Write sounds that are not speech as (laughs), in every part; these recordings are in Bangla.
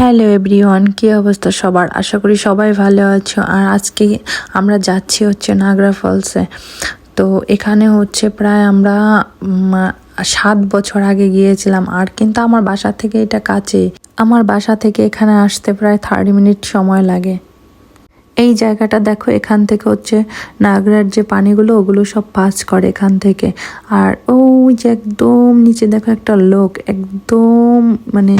হ্যালো এভরিওয়ান, কী অবস্থা সবার? আশা করি সবাই ভালো আছো। আর আজকে আমরা যাচ্ছি হচ্ছে নাগরা ফলসে। তো এখানে হচ্ছে প্রায় আমরা সাত বছর আগে গিয়েছিলাম। আর কিন্তু আমার বাসা থেকে এটা কাছে আমার বাসা থেকে এখানে আসতে প্রায় থার্টি মিনিট সময় লাগে। এই জায়গাটা দেখো, এখান থেকে হচ্ছে নাগরার যে পানিগুলো, ওগুলো সব পাস করে এখান থেকে। আর ওই যে একদম নিচে দেখো একটা লোক, একদম মানে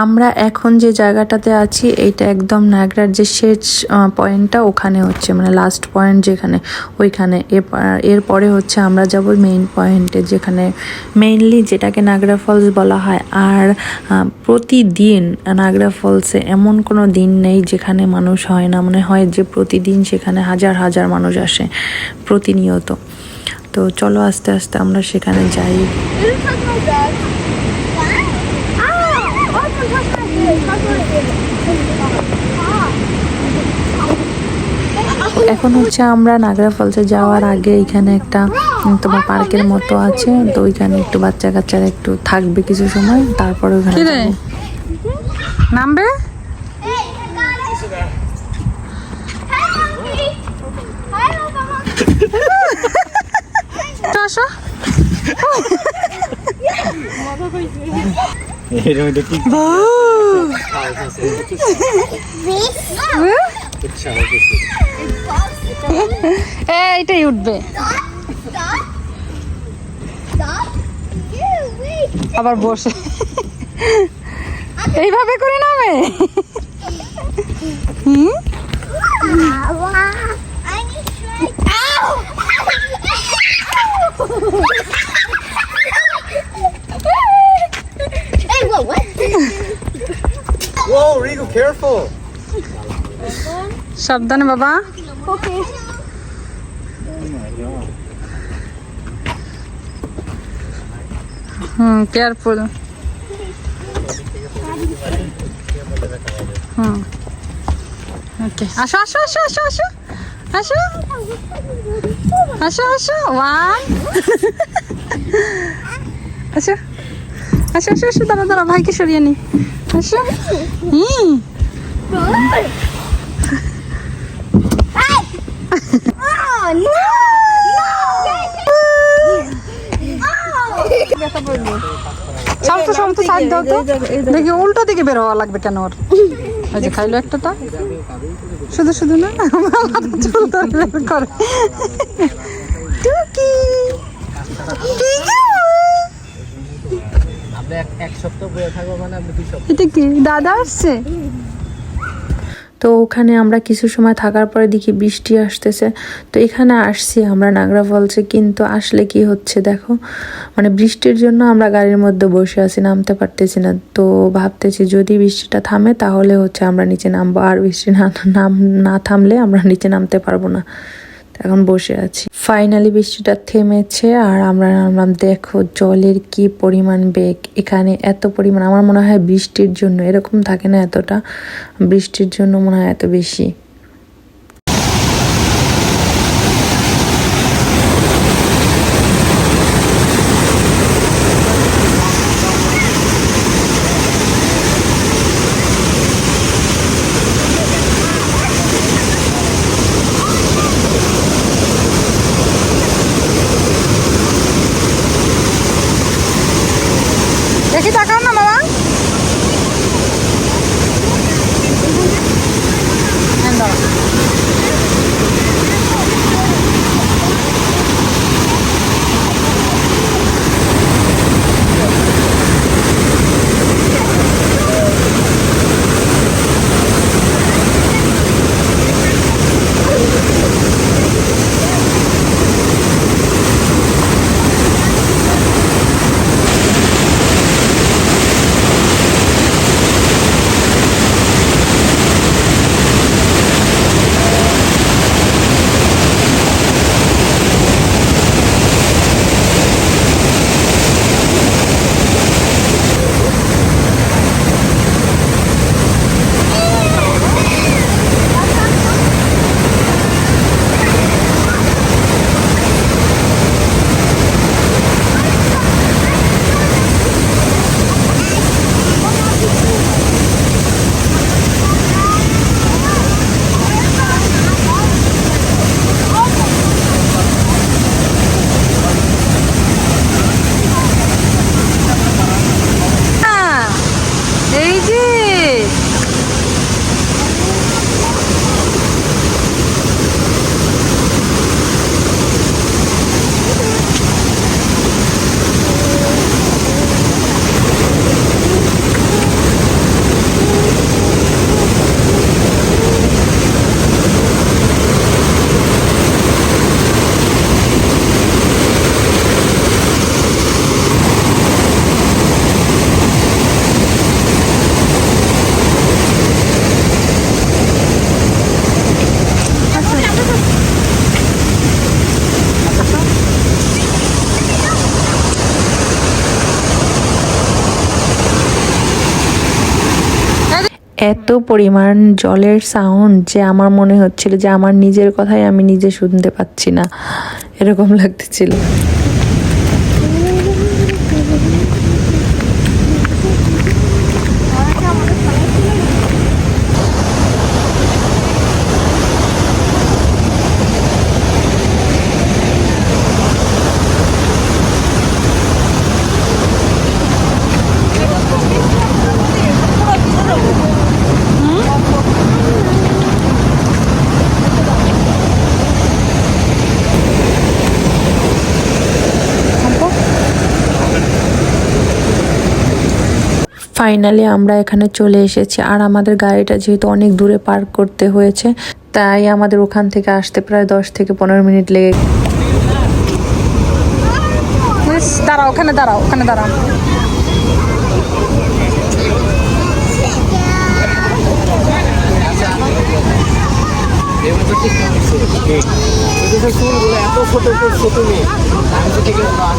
আমরা এখন যে জায়গাটাতে আছি, এইটা একদম নাগরার যে শেষ পয়েন্টটা ওখানে হচ্ছে। মানে লাস্ট পয়েন্ট যেখানে, ওইখানে। এরপর- হচ্ছে আমরা যাব মেইন পয়েন্টে যেখানে মেইনলি যেটাকে নাগরা ফলস বলা হয়। আর প্রতিদিন নাগরা ফলসে এমন কোনো দিন নেই যেখানে মানুষ হয় না। মনে হয় যে প্রতিদিন সেখানে হাজার হাজার মানুষ আসে প্রতিনিয়ত। তো চলো আস্তে আস্তে আমরা সেখানে যাই। এখন হচ্ছে আমরা নাগরা ফলসে যাওয়ার আগে এখানে একটা তোমার পার্কের মতো আছে তো ওইখানে একটু বাচ্চা কাচ্চারা একটু থাকবে কিছু সময় তারপরে ওখানে। নামবে (laughs) আসো। (laughs) এটাই উঠবে। আবার বসে। এইভাবে করে নামে? হুম? Whoa, Rigo, careful! সাবধানে বাবা। Okay. হুম কেয়ারফুল হুম। ওকে আসো আসো আসো আসো আসো। আসো। আসো আসো। ওয়ান (laughs) আসো। আসো আসো আসো দাঁড়া দাঁড়া ভাইকে সরিয়ে নি। আসো। হুম। সামতো সাইড দেখি, উল্টো দিকে বের হওয়া লাগবে কেন ওর? ওই যে খাইলো একটা শুধু শুধু না করে। এক এক সপ্তাহ বয়ে থাকব মানে আপনি দুই সপ্তাহ। এটা কি? দাদা আসছে? তো ওখানে আমরা কিছু সময় থাকার পরে দেখি বৃষ্টি আসতেছে। তো এখানে আসছি আমরা নাগরা ফলসে কিন্তু আসলে কি হচ্ছে দেখো? মানে বৃষ্টির জন্য আমরা গাড়ির মধ্যে বসে আছি নামতে পারতেছি না। তো ভাবতেছি যদি বৃষ্টিটা থামে তাহলে হচ্ছে আমরা নিচে নামবো আর বৃষ্টি না নাম না থামলে আমরা নিচে নামতে পারব না। এখন বসে আছি। ফাইনালি বৃষ্টিটা থেমেছে আর আমরা নামলাম দেখো জলের কি পরিমাণ বেগ। এখানে এত পরিমাণ, আমার মনে হয় বৃষ্টির জন্য, এরকম থাকে না এতটা, বৃষ্টির জন্য মনে হয় এত বেশি। এত পরিমাণ জলের সাউন্ড যে আমার মনে হচ্ছিল যে আমার নিজের কথাই আমি নিজে শুনতে পাচ্ছি না। এরকম লাগতেছিল। ফাইনালি আমরা এখানে চলে এসেছি। আর আমাদের গাড়িটা যেহেতু অনেক দূরে পার্ক করতে হয়েছে, তাই আমাদের ওখান থেকে আসতে প্রায় দশ থেকে পনেরো মিনিট লেগে দাঁড়াও, ওখানে দাঁড়াও ওখানে দাঁড়াও। এত ছোট ছোট মেয়ে আমি তো হয়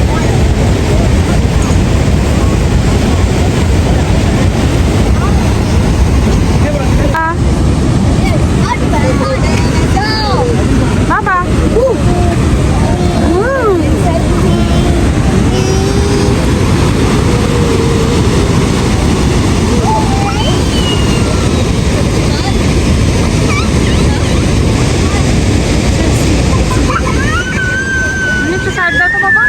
না। বাবা একটু সাইড দাও তো বাবা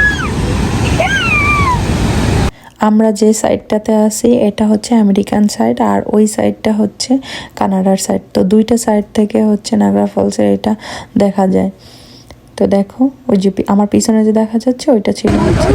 আমরা যে সাইডটাতে আছি, এটা হচ্ছে আমেরিকান সাইড আর ওই সাইডটা হচ্ছে কানাডার সাইড তো দুইটা সাইড থেকে হচ্ছে নাগরা ফলসের এটা দেখা যায়। তো দেখো, ওই যে আমার পিছনে যে দেখা যাচ্ছে, ওইটা ছিল হচ্ছে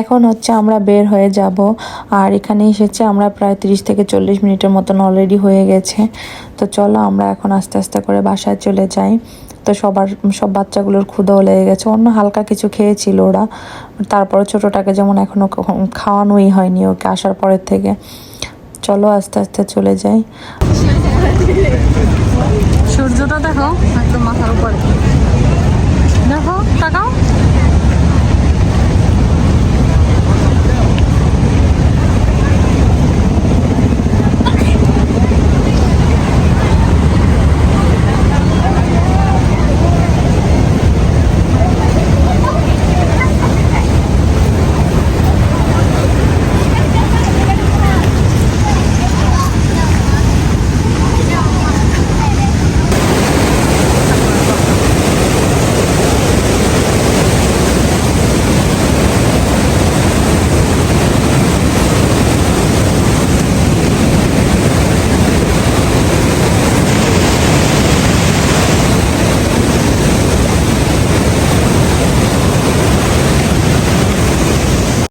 এখন হচ্ছে আমরা বের হয়ে যাব। আর এখানে এসেছে আমরা প্রায় তিরিশ থেকে চল্লিশ মিনিটের মতন অলরেডি হয়ে গেছে। তো চলো আমরা এখন আস্তে আস্তে করে বাসায় চলে যাই। তো সবার, সব বাচ্চাগুলোর ক্ষুদাও লেগে গেছে। অন্য হালকা কিছু খেয়েছিল ওরা। তারপরে ছোটোটাকে যেমন এখনও খাওয়ানোই হয়নি ওকে আসার পরের থেকে। চলো আস্তে আস্তে চলে যাই। সূর্যটা দেখো, একদম মাথার উপরে। দেখো, তাকাও।